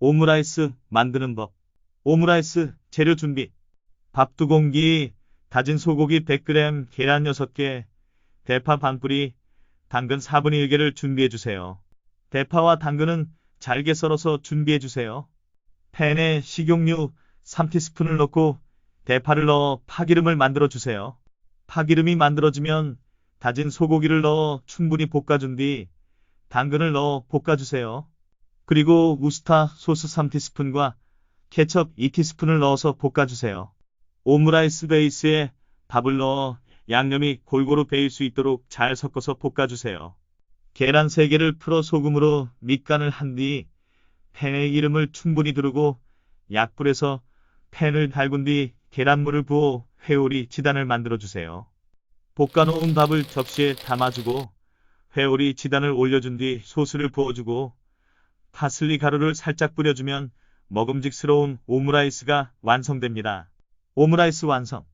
오므라이스 만드는 법. 오므라이스 재료 준비. 밥두 공기, 다진 소고기 100g, 계란 6개, 대파 반 뿌리, 당근 4분의 1개를 준비해 주세요. 대파와 당근은 잘게 썰어서 준비해 주세요. 팬에 식용유 3티스푼을 넣고 대파를 넣어 파기름을 만들어 주세요. 파기름이 만들어지면 다진 소고기를 넣어 충분히 볶아준 뒤 당근을 넣어 볶아주세요. 그리고 우스타 소스 3티스푼과 케첩 2티스푼을 넣어서 볶아주세요. 오므라이스 베이스에 밥을 넣어 양념이 골고루 배일 수 있도록 잘 섞어서 볶아주세요. 계란 3개를 풀어 소금으로 밑간을 한 뒤 팬에 기름을 충분히 두르고 약불에서 팬을 달군 뒤 계란물을 부어 회오리 지단을 만들어 주세요. 볶아놓은 밥을 접시에 담아주고 회오리 지단을 올려준 뒤 소스를 부어주고 파슬리 가루를 살짝 뿌려주면 먹음직스러운 오므라이스가 완성됩니다. 오므라이스 완성.